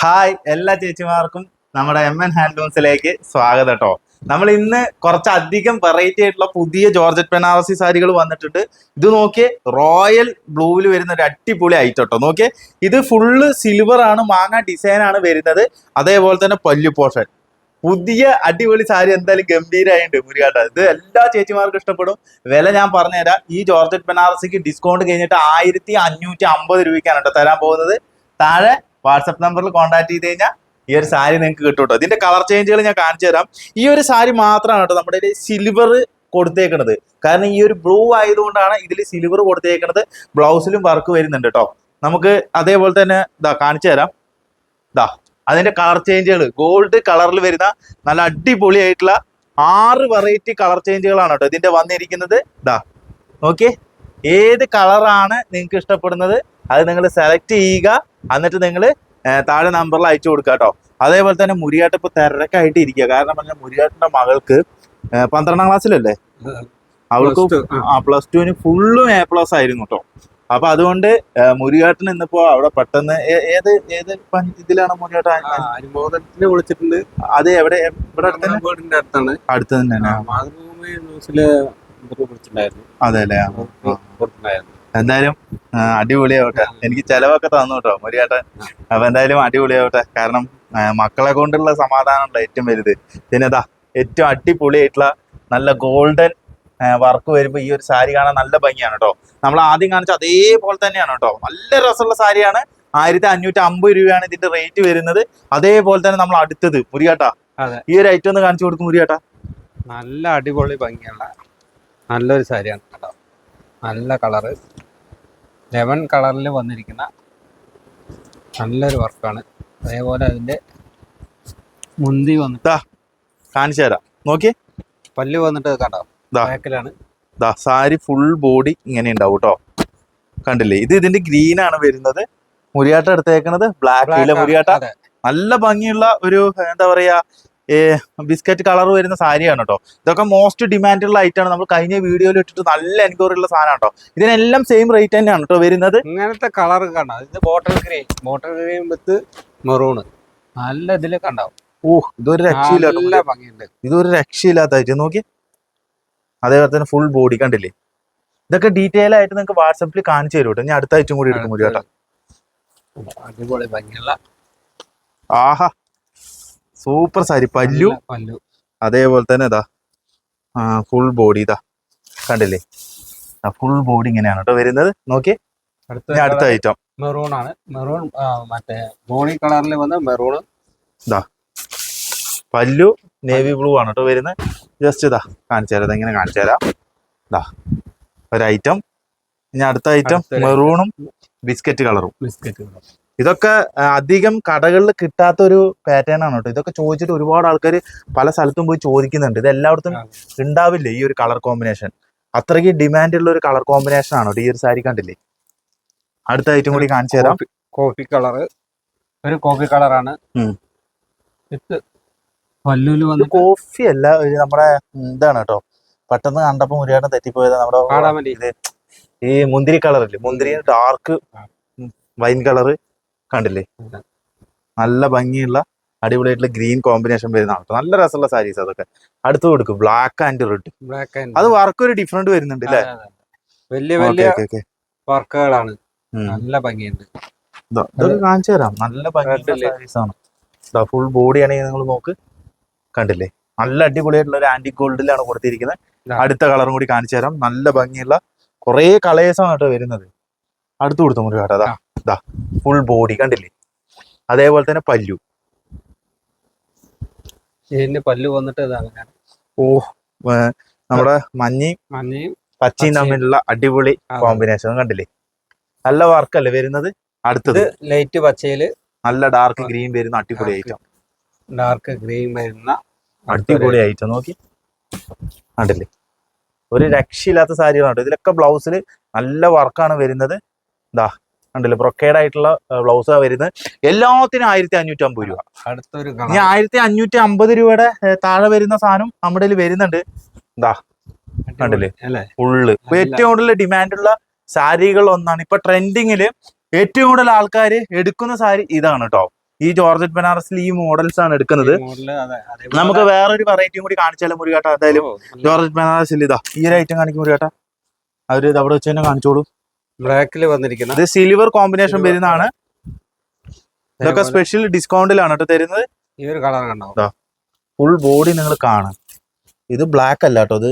Hi എല്ലാ ചേച്ചിമാർക്കും നമ്മുടെ M N ഹാൻഡ്ലൂംസിലേക്ക് സ്വാഗതം കേട്ടോ നമ്മൾ ഇന്ന് കുറച്ചധികം വെറൈറ്റി ആയിട്ടുള്ള പുതിയ ജോർജറ്റ് ബനാറസി സാരികൾ വന്നിട്ടുണ്ട്. ഇത് നോക്കിയേ റോയൽ ബ്ലൂവിൽ വരുന്ന ഒരു അടിപൊളി ഐറ്റം കേട്ടോ നോക്കിയേ ഇത് ഫുള്ള് സിൽവർ ആണ് മാങ്ങ ഡിസൈൻ ആണ് വരുന്നത്. അതേപോലെ തന്നെ പല്ലു പോഷൻ. പുതിയ അടിപൊളി സാരി എന്തായാലും ഗംഭീരമായിട്ടുണ്ട് മുരുകാട്ട. ഇത് എല്ലാ ചേച്ചിമാർക്കും ഇഷ്ടപ്പെടും. വില ഞാൻ പറഞ്ഞുതരാം. ഈ ജോർജറ്റ് ബനാറസിക്ക് ഡിസ്കൗണ്ട് കഴിഞ്ഞിട്ട് ആയിരത്തി അഞ്ഞൂറ്റി അമ്പത് രൂപയ്ക്കാണ് കേട്ടോ തരാൻ പോകുന്നത്. താഴെ വാട്സപ്പ് നമ്പറിൽ കോൺടാക്ട് ചെയ്ത് കഴിഞ്ഞാൽ ഈ ഒരു സാരി നിങ്ങൾക്ക് കിട്ടും കേട്ടോ ഇതിന്റെ കളർ ചേഞ്ചുകൾ ഞാൻ കാണിച്ചു തരാം. ഈ ഒരു സാരി മാത്രമാണ് കേട്ടോ നമ്മുടെ സിൽവർ കൊടുത്തേക്കണത്. കാരണം ഈ ഒരു ബ്ലൂ ആയതുകൊണ്ടാണ് ഇതിൽ സിൽവർ കൊടുത്തേക്കണത്. ബ്ലൗസിലും വർക്ക് വരുന്നുണ്ട് കേട്ടോ നമുക്ക് അതേപോലെ തന്നെ ഇതാ കാണിച്ചു തരാം. ഇതാ അതിന്റെ കളർ ചേഞ്ചുകൾ ഗോൾഡ് കളറിൽ വരുന്ന നല്ല അടിപൊളിയായിട്ടുള്ള ആറ് വെറൈറ്റി കളർ ചേഞ്ചുകളാണ് കേട്ടോ ഇതിന്റെ വന്നിരിക്കുന്നത്. ഇതാ ഓക്കെ ഏത് കളറാണ് നിങ്ങൾക്ക് ഇഷ്ടപ്പെടുന്നത്? അത് നിങ്ങൾ സെലക്ട് ചെയ്യുക. എന്നിട്ട് നിങ്ങൾ താഴെ നമ്പറിൽ അയച്ചു കൊടുക്കുക കേട്ടോ. അതേപോലെ തന്നെ മുരിയാട്ട് ഇപ്പൊ തിരക്കായിട്ട് ഇരിക്കുക കാരണം പറഞ്ഞാൽ മുരിയാട്ടിന്റെ മകൾക്ക് പന്ത്രണ്ടാം ക്ലാസ്സിലല്ലേ? അവൾക്ക് പ്ലസ് ടുവിന് ഫുള്ളും എ പ്ലസ് ആയിരുന്നു കേട്ടോ അപ്പൊ അതുകൊണ്ട് മുരിയാട്ടൻ മുരിയാട്ടിന് ഇന്നിപ്പോ അവിടെ പെട്ടെന്ന് ഏത് ഏത് ഇതിലാണ് മുരിയാട്ട അനുമോദനത്തിന് വിളിച്ചിട്ടുണ്ട്. അത് എവിടെ ഇവിടെ വീടിന്റെ അടുത്താണ്. അടുത്ത് തന്നെ മാതൃഭൂമി ന്യൂസിൽ വിളിച്ചിട്ടുണ്ടായിരുന്നു. അതെ അല്ലേ? എന്തായാലും അടിപൊളിയാവട്ടെ. എനിക്ക് ചെലവൊക്കെ തന്നു കേട്ടോ മുരിയാട്ടൻ. അപ്പൊ എന്തായാലും അടിപൊളിയാവട്ടെ. കാരണം മക്കളെ കൊണ്ടുള്ള സമാധാനമുള്ള ഏറ്റവും വലുത്. പിന്നെ ഇതാ ഏറ്റവും അടിപൊളിയായിട്ടുള്ള നല്ല ഗോൾഡൻ വർക്ക് വരുമ്പോൾ ഈ ഒരു സാരി കാണാൻ നല്ല ഭംഗിയാണ് കേട്ടോ നമ്മൾ ആദ്യം കാണിച്ച അതേപോലെ തന്നെയാണ് കേട്ടോ നല്ല രസമുള്ള സാരിയാണ്. ആയിരത്തി അഞ്ഞൂറ്റി അമ്പത് രൂപയാണ് ഇതിന്റെ റേറ്റ് വരുന്നത്. അതേപോലെ തന്നെ നമ്മൾ അടുത്തത് മുരിയാട്ട. ഈ ഒരു ഐറ്റം ഒന്ന് കാണിച്ചു കൊടുക്കും മുരിയാട്ട. നല്ല അടിപൊളി ഭംഗിയുള്ള നല്ലൊരു സാരിയാണ് കേട്ടോ നല്ല കളറ് ലെമൺ കളറിൽ വന്നിരിക്കുന്ന നല്ലൊരു വർക്കാണ് അതേപോലെ അതിന്റെ മുന്തി വന്നിട്ട് കാണിച്ചു തരാം. നോക്കി പല്ല് വന്നിട്ട് കണ്ടോ? ദാ. ബാക്കിലാണ് ദാ സാരി ഫുൾ ബോഡി ഇങ്ങനെ ഉണ്ടാവും കേട്ടോ കണ്ടില്ലേ? ഇത് ഇതിന്റെ ഗ്രീൻ ആണ് വരുന്നത്. മുരിയാട്ട എടുത്തേക്കണത്. ബ്ലാക്ക് മുരിയാട്ട. നല്ല ഭംഗിയുള്ള ഒരു എന്താ പറയാ ബിസ്ക്കറ്റ് കളർ വരുന്ന സാരിയാണ് കേട്ടോ ഇതൊക്കെ മോസ്റ്റ് ഡിമാൻഡുള്ള ഐറ്റമാണ് നമ്മൾ കഴിഞ്ഞ വീഡിയോയിൽ ഇട്ടിട്ട് നല്ല എൻക്വയറി ഉള്ള സാധനം കേട്ടോ ഇതിനെല്ലാം സെയിം റേറ്റ് തന്നെയാണ് കേട്ടോ വരുന്നത്. ഇങ്ങനത്തെ കളർ കണ്ടോ? ഇത് bottle green bottle green with maroon നല്ല ഇതിലൊക്കെ കണ്ടാവും ഓഹ് ഇതൊരു രക്ഷയില്ല നല്ല ഭംഗിയുണ്ട്. ഇതൊരു രക്ഷയില്ലാത്ത ഐറ്റം നോക്കി. അതേപോലെ തന്നെ ഫുൾ ബോഡി കണ്ടില്ലേ? ഇതൊക്കെ ഡീറ്റെയിൽ ആയിട്ട് നിങ്ങൾക്ക് വാട്സപ്പിൽ കാണിച്ചു തരും കേട്ടോ ഞാൻ അടുത്ത ഐറ്റം കൂടി എടുക്കും കേട്ടോ അടിപൊളി ഭംഗിയുള്ള ആഹാ. സൂപ്പർ സാരി പല്ലു. പല്ലു. അതേപോലെ തന്നെ ഇതാ ഫുൾ ബോഡി ഇതാ കണ്ടില്ലേ? ഫുൾ ബോഡി ഇങ്ങനെയാണ് കേട്ടോ വരുന്നത്. നോക്കി അടുത്ത ഐറ്റം മെറൂൺ ആണ്. മെറൂൺ മറ്റേ ബോണി കളറിൽ വന്ന മെറൂൺ ഇതാ പല്ലു നേവി ബ്ലൂ ആണ് കേട്ടോ വരുന്നത്. ജസ്റ്റ് ഇതാ കാണിച്ചു തരാം. ഇങ്ങനെ കാണിച്ചു തരാം. ഇതാ ഒരു ഐറ്റം ഇനി അടുത്ത ഐറ്റം മെറൂണും ബിസ്ക്കറ്റ് കളറും ബിസ്ക്കറ്റ് ഇതൊക്കെ അധികം കടകളിൽ കിട്ടാത്ത ഒരു പാറ്റേൺ ആണ് കേട്ടോ. ഇതൊക്കെ ചോദിച്ചിട്ട് ഒരുപാട് ആൾക്കാർ പല സ്ഥലത്തും പോയി ചോദിക്കുന്നുണ്ട്. ഇത് എല്ലായിടത്തും ഉണ്ടാവില്ലേ ഈ ഒരു കളർ കോമ്പിനേഷൻ അത്രയ്ക്ക് ഡിമാൻഡ് ഉള്ള ഒരു കളർ കോമ്പിനേഷൻ ആണ് കേട്ടോ ഈ ഒരു സാരി കണ്ടില്ലേ? അടുത്ത ഐറ്റം കൂടി കാണിച്ചു തരാം. കോഫി കളർ ഒരു കോഫി കളറാണ് കോഫി അല്ല നമ്മുടെ ഇതാണ് കേട്ടോ. പെട്ടെന്ന് കണ്ടപ്പോ മുരിയാട്ടം തെറ്റിപ്പോയത് നമ്മുടെ ഈ മുന്തിരി കളർ ഇല്ലേ? മുന്തിരി ഡാർക്ക് വൈൻ കളറ് കണ്ടില്ലേ? നല്ല ഭംഗിയുള്ള അടിപൊളിയായിട്ടുള്ള ഗ്രീൻ കോമ്പിനേഷൻ വരുന്ന ആൾക്കാർ നല്ല രസമുള്ള സാരീസ് അതൊക്കെ. അടുത്ത് കൊടുക്കും. Black and red black and അത് വർക്ക് ഒരു ഡിഫറെന്റ് വരുന്നുണ്ട് അല്ലേ വലിയ വലിയ വർക്കുകളാണ്. നല്ല ഭംഗിയുണ്ട്. ഇതൊക്കെ കാണിച്ചു തരാം. നല്ല ഭംഗിയുള്ള. സാരീസ് ആണ്. ഫുൾ ബോഡി ആണെങ്കിൽ നിങ്ങൾ നോക്ക്. കണ്ടില്ലേ? നല്ല അടിപൊളിയായിട്ടുള്ള ഒരു ആന്റി ഗോൾഡിലാണ് കൊടുത്തിരിക്കുന്നത്. അടുത്ത കളറും കൂടി കാണിച്ചു തരാം. നല്ല ഭംഗിയുള്ള കുറേ കളേഴ്സാണ് കേട്ടോ വരുന്നത്. അടുത്ത് കൊടുത്തു കേട്ടോ. അതാ. ഇതാ ഫുൾ ബോഡി കണ്ടില്ലേ? അതേപോലെ തന്നെ പല്ലു. ഇതിന്റെ പല്ലു വന്നിട്ട് ഓ നമ്മുടെ മഞ്ഞയും മഞ്ഞയും പച്ചയും. തമ്മിലുള്ള അടിപൊളി കോമ്പിനേഷൻ കണ്ടില്ലേ? നല്ല വർക്കല്ലേ വരുന്നത്? അടുത്തത്. ലൈറ്റ് പച്ചയിൽ നല്ല ഡാർക്ക് ഗ്രീൻ വരുന്ന അടിപൊളി ഐറ്റം ഡാർക്ക് ഗ്രീൻ വരുന്ന അടിപൊളി ഐറ്റം നോക്കി. കണ്ടില്ലേ? ഒരു രക്ഷയില്ലാത്ത സാരികളാണ്. ഇതിലൊക്കെ ബ്ലൗസിൽ നല്ല വർക്കാണ് വരുന്നത്. ഇതാ കണ്ടില്ലേ? ബ്രൊക്കേഡ് ആയിട്ടുള്ള ബ്ലൗസ് വരുന്നത് എല്ലാത്തിനും ആയിരത്തി അഞ്ഞൂറ്റി അമ്പത് രൂപ. അടുത്തൊരു ഇനി ആയിരത്തി അഞ്ഞൂറ്റി അമ്പത് രൂപയുടെ താഴെ വരുന്ന സാധനം നമ്മുടെ വരുന്നുണ്ട്. വരുന്നുണ്ട് കണ്ടില്ലേ? നല്ല- ഏറ്റവും കൂടുതൽ ഡിമാൻഡുള്ള സാരികൾ ഒന്നാണ്. ഇപ്പൊ ട്രെൻഡിങ്ങിൽ ഏറ്റവും കൂടുതൽ ആൾക്കാർ എടുക്കുന്ന സാരി ഇതാണ് കേട്ടോ ഈ ജോർജറ്റ് ബനാറസിൽ ഈ മോഡൽസ് ആണ് എടുക്കുന്നത്. നമുക്ക് വേറൊരു വെറൈറ്റിയും കൂടി കാണിച്ചാലും മുരുകേട്ട? എന്തായാലും ജോർജറ്റ് ബനാറസിൽ ഇതാ ഈ ഒരു ഐറ്റം കാണിക്കും മുരുകേട്ട. അവർ ഇത് അവിടെ വെച്ച് തന്നെ കാണിച്ചോളൂ. ബ്ലാക്കിൽ വന്നിരിക്കുന്ന ഇത് സിൽവർ കോമ്പിനേഷൻ വരുന്നതാണ്. ഇതൊക്കെ സ്പെഷ്യൽ ഡിസ്കൗണ്ടിലാണ് കേട്ടോ തരുന്നത്. ഈ ഒരു കളർ കണ്ടോ? ഫുൾ ബോഡി നിങ്ങൾ കാണും. ഇത് ബ്ലാക്ക് അല്ല കേട്ടോ ഇത്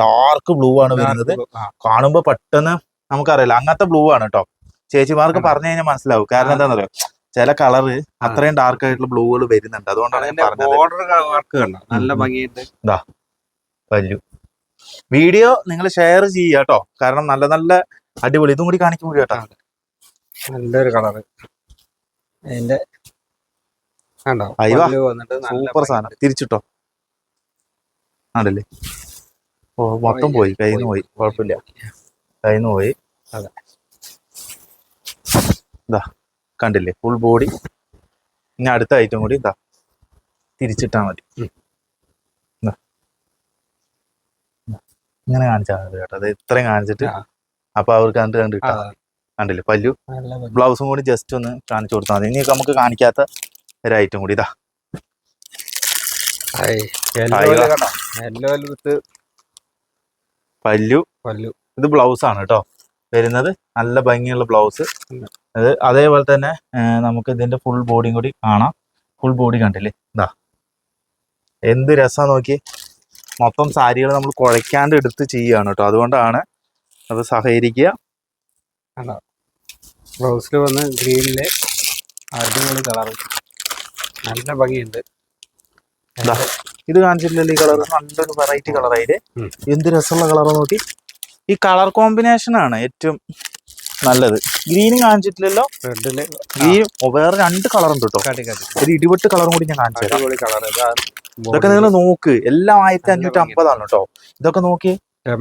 ഡാർക്ക് ബ്ലൂ ആണ് വരുന്നത്. ആ, കാണുമ്പോ പെട്ടെന്ന് നമുക്കറിയില്ല അങ്ങനത്തെ ബ്ലൂ ആണ് കേട്ടോ. ചേച്ചിമാർക്ക് പറഞ്ഞു കഴിഞ്ഞാൽ മനസ്സിലാവും. കാരണം എന്താണെന്നറിയോ ചില കളറ് അത്രയും ഡാർക്ക് ആയിട്ടുള്ള ബ്ലൂകൾ വരുന്നുണ്ട്. അതുകൊണ്ടാണ് ബോർഡർ വർക്ക് കണ്ടോ? നല്ല ഭംഗിയുണ്ട്. ഭംഗിയുണ്ട് പല്ലു വീഡിയോ നിങ്ങൾ ഷെയർ ചെയ്യുക കേട്ടോ. കാരണം നല്ല നല്ല അടിപൊളി. ഇതും കൂടി കാണിക്കും കൂടി കേട്ടോ. നല്ലൊരു കളറ് അതിന്റെ സൂപ്പർ സാധനം. തിരിച്ചിട്ടോ? ആണല്ലേ? ഓ മൊത്തം പോയി. കയ്യിൽ നിന്ന് പോയി. കുഴപ്പമില്ല. കയ്യിൽ നിന്ന് പോയി. അതെ. ഇതാ കണ്ടില്ലേ? ഫുൾ ബോഡി ഇനി അടുത്ത ഐറ്റം കൂടി ഇതാ. തിരിച്ചിട്ടാ മതി. ഇങ്ങനെ കാണിച്ചാൽ മതി കേട്ടോ. അത് ഇത്രയും കാണിച്ചിട്ട്. അപ്പൊ അവർക്ക് കണ്ട് കണ്ട് കിട്ടാം കണ്ടില്ലേ? പല്ലു? ബ്ലൗസും കൂടി ജസ്റ്റ് ഒന്ന് കാണിച്ചു കൊടുത്താൽ മതി. ഇനി നമുക്ക് കാണിക്കാത്ത ഒരു ഐറ്റം കൂടി ഇതാ. പല്ലു. പല്ലു. ഇത് ബ്ലൗസ് ആണ് കേട്ടോ. വരുന്നത് നല്ല ഭംഗിയുള്ള ബ്ലൗസ് അത് അതേപോലെ തന്നെ നമുക്ക് ഇതിന്റെ ഫുൾ ബോഡിയും കൂടി കാണാം. ഫുൾ ബോഡി കണ്ടില്ലേ? ഇതാ. എന്ത് രസമാണ് നോക്കി മൊത്തം സാരികൾ നമ്മൾ കുഴയ്ക്കാണ്ട് എടുത്ത് ചെയ്യുകയാണ് കേട്ടോ. അതുകൊണ്ടാണ് അത് സഹകരിക്കുക. ബ്ലൗസിൽ വന്ന് ഗ്രീനിലെ അടിപൊളി കളർ നല്ല ഭംഗിയുണ്ട്. ഇത് കാണിച്ചിട്ടില്ലല്ലോ ഈ കളർ നല്ലൊരു വെറൈറ്റി കളറായിട്ട്. എന്ത് രസമുള്ള കളർ നോക്കി. ഈ കളർ കോമ്പിനേഷൻ ആണ് ഏറ്റവും നല്ലത്. ഗ്രീനും കാണിച്ചിട്ടില്ലല്ലോ. റെഡിൽ ഗ്രീൻ വേറെ രണ്ട് ഉണ്ട് കേട്ടോ. ഒരു ഇടിവെട്ട് കളറും കൂടി ഞാൻ കാണിച്ചു ഇതൊക്കെ നിങ്ങൾ നോക്ക്. എല്ലാം ആയിരത്തി അഞ്ഞൂറ്റി അമ്പതാണ് കേട്ടോ. ഇതൊക്കെ നോക്കി.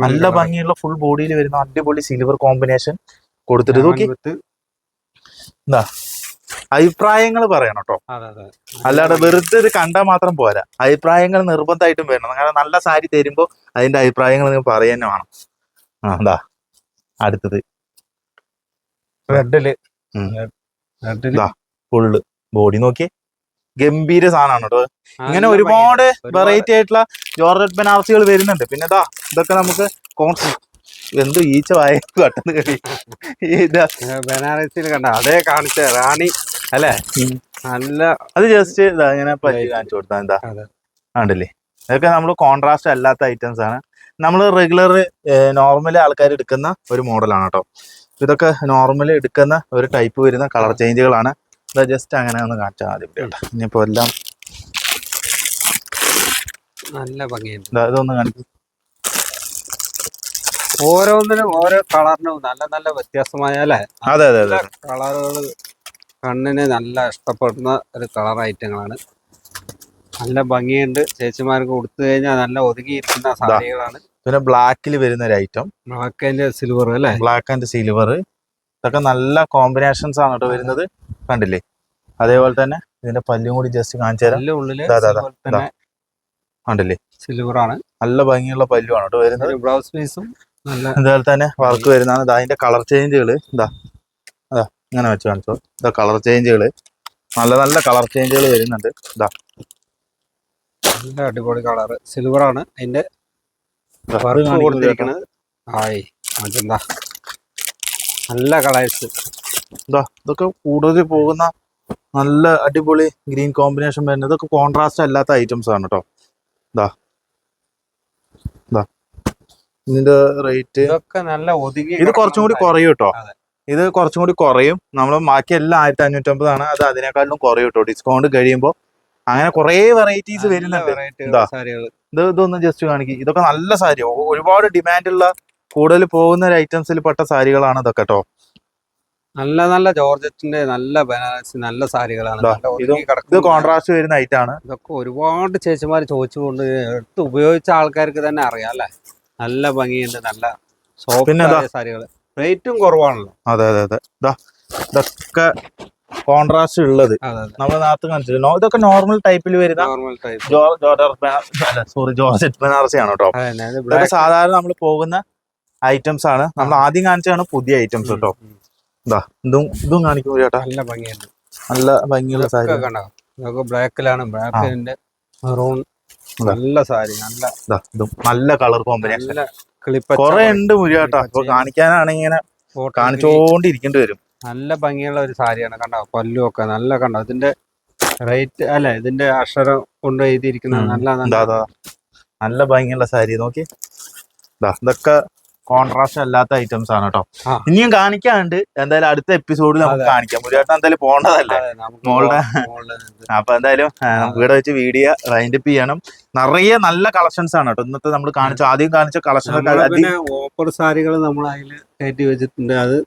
നല്ല ഭംഗി ഭംഗിയുള്ള ഫുൾ ബോഡിയിൽ വരുന്ന അടിപൊളി സിൽവർ കോമ്പിനേഷൻ കൊടുത്തിട്ട് നോക്കി. എന്താ അഭിപ്രായങ്ങൾ പറയണം കേട്ടോ അല്ലാതെ വെറുതെ ഇത് കണ്ടാൽ മാത്രം പോരാ. അഭിപ്രായങ്ങൾ നിർബന്ധമായിട്ടും വേണം. കാരണം നല്ല സാരി തരുമ്പോൾ അതിന്റെ അഭിപ്രായങ്ങൾ നിങ്ങൾ തന്നെ വേണം. ആ എന്താ അടുത്തത്. റെഡിൽ. ഫുള്ള് ബോഡി നോക്കി ഗംഭീര സാധനമാണ് കേട്ടോ ഇങ്ങനെ ഒരുപാട് വെറൈറ്റി ആയിട്ടുള്ള ജോർജറ്റ് ബനാറസികൾ വരുന്നുണ്ട്. പിന്നെ ഇതാ ഇതൊക്കെ നമുക്ക് എന്തോ ഈച്ച വായ പെട്ടെന്ന് കഴി ബനാറസിൽ കണ്ട അതേ കാണിച്ച റാണി. അല്ലേ. നല്ല അത് ജസ്റ്റ് ഇതാ ഇങ്ങനെ പറ്റി. കാണിച്ചു കൊടുത്താൽ എന്താ അതെ. കണ്ടില്ലേ? ഇതൊക്കെ നമ്മൾ കോൺട്രാസ്റ്റ് അല്ലാത്ത ഐറ്റംസ് ആണ്. നമ്മൾ റെഗുലർ നോർമൽ ആൾക്കാർ എടുക്കുന്ന ഒരു മോഡലാണ് കേട്ടോ. ഇതൊക്കെ നോർമൽ എടുക്കുന്ന ഒരു ടൈപ്പ് വരുന്ന കളർ ചേഞ്ചുകളാണ് ജസ്റ്റ് അങ്ങനെ ഒന്ന് കാണിച്ചാൽ മതി ഇനിയിപ്പോ എല്ലാം നല്ല ഭംഗിയുണ്ട്. ഇതാ ഇതൊന്ന് കാണിക്കും. ഓരോന്നിനും ഓരോ കളറിനും നല്ല നല്ല വ്യത്യാസമായ അല്ലേ? അതെ അതെ അതെ. കളറുകൾ കണ്ണിന് നല്ല ഇഷ്ടപ്പെടുന്ന ഒരു കളർ ഐറ്റങ്ങളാണ്. നല്ല ഭംഗിയുണ്ട്. ചേച്ചിമാർക്ക് കൊടുത്തു കഴിഞ്ഞാൽ നല്ല ഒതുങ്ങിയിരിക്കുന്ന സാരികളാണ്. പിന്നെ ബ്ലാക്കിൽ വരുന്ന ഒരു ഐറ്റം. ബ്ലാക്ക് ആൻഡ് സിൽവർ അല്ലേ? ബ്ലാക്ക് ആൻഡ് സിൽവർ ഇതൊക്കെ നല്ല കോമ്പിനേഷൻസ് ആണ് കേട്ടോ വരുന്നത്. കണ്ടില്ലേ? അതേപോലെ തന്നെ ഇതിന്റെ പല്ലും കൂടി ജസ്റ്റ് കാണിച്ചു തരാം. കണ്ടില്ലേ? സിൽവർ ആണ്. നല്ല ഭംഗിയുള്ള പല്ലുമാണ് കേട്ടോ വരുന്നത്. ബ്രൗസ് ബ്ലൗസ് പീസും അതുപോലെ തന്നെ വർക്ക് വരുന്നതാണ്. ഇതാ അതിന്റെ കളർ ചേഞ്ചുകൾ ഇതാ അതാ ഇങ്ങനെ വെച്ച് കാണിച്ചോ. ഇതാ കളർ ചേഞ്ചുകൾ നല്ല നല്ല കളർ ചേഞ്ചുകൾ വരുന്നുണ്ട്. ഇതാ നല്ല അടിപൊളി കളർ സിൽവർ ആണ്. അതിന്റെ വർക്ക് കൊടുത്തിരിക്കുന്നത് ആയി. അതെന്താ? നല്ല കളേഴ്സ് എന്താ ഇതൊക്കെ കൂടുതൽ പോകുന്ന നല്ല അടിപൊളി ഗ്രീൻ കോമ്പിനേഷൻ വരുന്നത് ഇതൊക്കെ കോൺട്രാസ്റ്റ് അല്ലാത്ത ഐറ്റംസ് ആണ് കേട്ടോ ഇതാ ഇതാ. ഇതിന്റെ റേറ്റ് ഇതൊക്കെ നല്ല ഒതുങ്ങി ഇത് കുറച്ചും കൂടി കുറയും കേട്ടോ. ഇത് കുറച്ചും കൂടി കുറയും. നമ്മൾ ബാക്കി എല്ലാം ആയിരത്തി അഞ്ഞൂറ്റമ്പതാണ് അത് അതിനേക്കാളും കുറയും കേട്ടോ ഡിസ്കൗണ്ട് കഴിയുമ്പോൾ അങ്ങനെ കുറേ വെറൈറ്റീസ് വരുന്നുണ്ട്. ഇതാ. ഇതൊന്ന് ജസ്റ്റ് കാണിക്കും. ഇതൊക്കെ നല്ല സാരി ഒരുപാട് ഡിമാൻഡ് ഉള്ള കൂടുതൽ പോകുന്ന ഒരു ഐറ്റംസിൽ പെട്ട സാരികളാണ് ഇതൊക്കെ കേട്ടോ നല്ല നല്ല ജോർജറ്റിന്റെ നല്ല ബനാറസി നല്ല സാരികളാണ്. ഇതാ, കോൺട്രാസ്റ്റ് വരുന്ന ഐറ്റം ആണ്. ഇതൊക്കെ ഒരുപാട് ചേച്ചിമാർ ചോദിച്ചുകൊണ്ട് എടുത്ത് ഉപയോഗിച്ച ആൾക്കാർക്ക് തന്നെ അറിയാം അല്ലെ? നല്ല ഭംഗിയുണ്ട് നല്ല സോഫ്റ്റ് സാരികൾ റേറ്റും കുറവാണല്ലോ. അതെ അതെ അതെ. ഇതാ ഇതൊക്കെ കോൺട്രാസ്റ്റ് ഉള്ളത്. നാത്ത് നമ്മൾ നേരത്തെ കാണിച്ചില്ല? ഇതൊക്കെ നോർമൽ ടൈപ്പിൽ വരുന്ന സോറി ജോർജറ്റ് ബനാറസി ആണ് കേട്ടോ ഇതൊക്കെ സാധാരണ നമ്മൾ പോകുന്ന ഐറ്റംസ് ആണ്. നമ്മൾ ആദ്യം കാണിച്ചതാണ് പുതിയ ഐറ്റംസ് കേട്ടോ ഇതാ ഇതും ഇതും കാണിക്കും ചേട്ടാ. നല്ല ഭംഗിയുണ്ട്. നല്ല ഭംഗിയുള്ള സാരി. ബ്ലാക്കിലാണ്. ബ്ലാക്കിന്റെ മെറൂൺ. നല്ല സാരി നല്ല ഇതാ, ഇതും നല്ല കളർ കോമ്പിനേഷൻ കൊറേ ഉണ്ട് മുരിയാട്ടാ അപ്പൊ കാണിക്കാനാണ് കാണിക്കാനാണെങ്കിൽ ഇങ്ങനെ കാണിച്ചോണ്ടിരിക്കേണ്ടി വരും. നല്ല ഭംഗിയുള്ള ഒരു സാരിയാണ് കണ്ടോ? പല്ലും ഒക്കെ നല്ല കണ്ടോ? ഇതിന്റെ റേറ്റ് അല്ലെ? ഇതിന്റെ അക്ഷരം കൊണ്ട് എഴുതിയിരിക്കുന്നത് നല്ല നല്ല ഭംഗിയുള്ള സാരി. നോക്കി. ഇതാ, ഇതൊക്കെ കോൺട്രാസ്റ്റ് അല്ലാത്ത ഐറ്റംസ് ആണ് കേട്ടോ. ഇനിയും കാണിക്കാണ്ട് എന്തായാലും അടുത്ത എപ്പിസോഡിൽ നമുക്ക്. കാണിക്കാം. മുരുകേട്ടൻ എന്തായാലും നമുക്ക് മോളുടെ- അപ്പൊ എന്തായാലും വീട് നമുക്ക് ഇവിടെ വെച്ച് വീഡിയോ വൈൻഡപ്പ് ചെയ്യണം. നിറയെ നല്ല കളക്ഷൻസ് ആണ് കേട്ടോ ഇന്നത്തെ നമ്മൾ കാണിച്ച ആദ്യം കാണിച്ച കളക്ഷൻ ഓപ്പർ ഓഫർ സാരികൾ നമ്മൾ അതിൽ കയറ്റി വെച്ചിട്ടുണ്ട്. അത്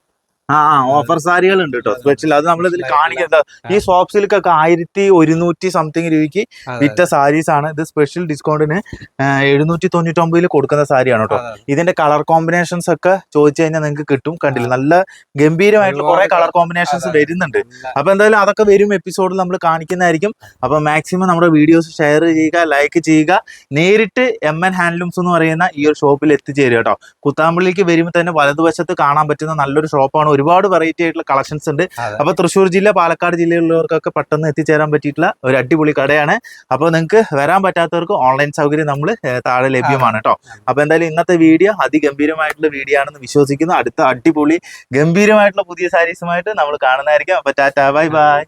ആ ഓഫർ സാരികൾ ഉണ്ട് കേട്ടോ സ്പെഷ്യൽ അത് നമ്മൾ ഇതിൽ കാണിക്കുന്നത് ഈ സിൽക്ക് ഒക്കെ ആയിരത്തി ഒരുന്നൂറ്റി സംതിങ് രൂപയ്ക്ക് വിറ്റ സാരീസ് ആണ്. ഇത് സ്പെഷ്യൽ ഡിസ്കൗണ്ടിന് എഴുന്നൂറ്റി തൊണ്ണൂറ്റൊമ്പതിൽ കൊടുക്കുന്ന സാരിയാണ് കേട്ടോ. ഇതിന്റെ കളർ കോമ്പിനേഷൻസ് ഒക്കെ ചോദിച്ചു കഴിഞ്ഞാൽ നിങ്ങൾക്ക് കിട്ടും കണ്ടില്ല? നല്ല ഗംഭീരമായിട്ടുള്ള കുറെ കളർ കോമ്പിനേഷൻസ് വരുന്നുണ്ട്. അപ്പൊ എന്തായാലും അതൊക്കെ വരും എപ്പിസോഡിൽ നമ്മൾ കാണിക്കുന്നതായിരിക്കും. അപ്പൊ മാക്സിമം നമ്മുടെ വീഡിയോസ് ഷെയർ ചെയ്യുക ലൈക്ക് ചെയ്യുക. നേരിട്ട് എം എൻ ഹാൻഡ്ലൂംസ് എന്ന് പറയുന്ന ഈ ഒരു ഷോപ്പിൽ എത്തിച്ചേരുക കേട്ടോ കുത്താമ്പള്ളിക്ക് വരുമ്പോൾ തന്നെ വലതുവശത്ത് കാണാൻ പറ്റുന്ന നല്ലൊരു ഷോപ്പാണ് ഒരുപാട് വെറൈറ്റി ആയിട്ടുള്ള കളക്ഷൻസ് ഉണ്ട്. അപ്പൊ തൃശ്ശൂർ ജില്ല പാലക്കാട് ജില്ലയിലുള്ളവർക്കൊക്കെ പെട്ടെന്ന് എത്തിച്ചേരാൻ പറ്റിയിട്ടുള്ള ഒരു അടിപൊളി കടയാണ്. അപ്പൊ നിങ്ങൾക്ക് വരാൻ പറ്റാത്തവർക്ക് ഓൺലൈൻ സൗകര്യം നമ്മൾ താഴെ ലഭ്യമാണ് കേട്ടോ. അപ്പൊ എന്തായാലും ഇന്നത്തെ വീഡിയോ അതിഗംഭീരമായിട്ടുള്ള വീഡിയോ ആണെന്ന് വിശ്വസിക്കുന്നു. അടുത്ത അടിപൊളി ഗംഭീരമായിട്ടുള്ള പുതിയ സാരീസുമായിട്ട് നമ്മൾ കാണുന്നതായിരിക്കും. അപ്പൊ ടാറ്റാ ബൈ ബൈ.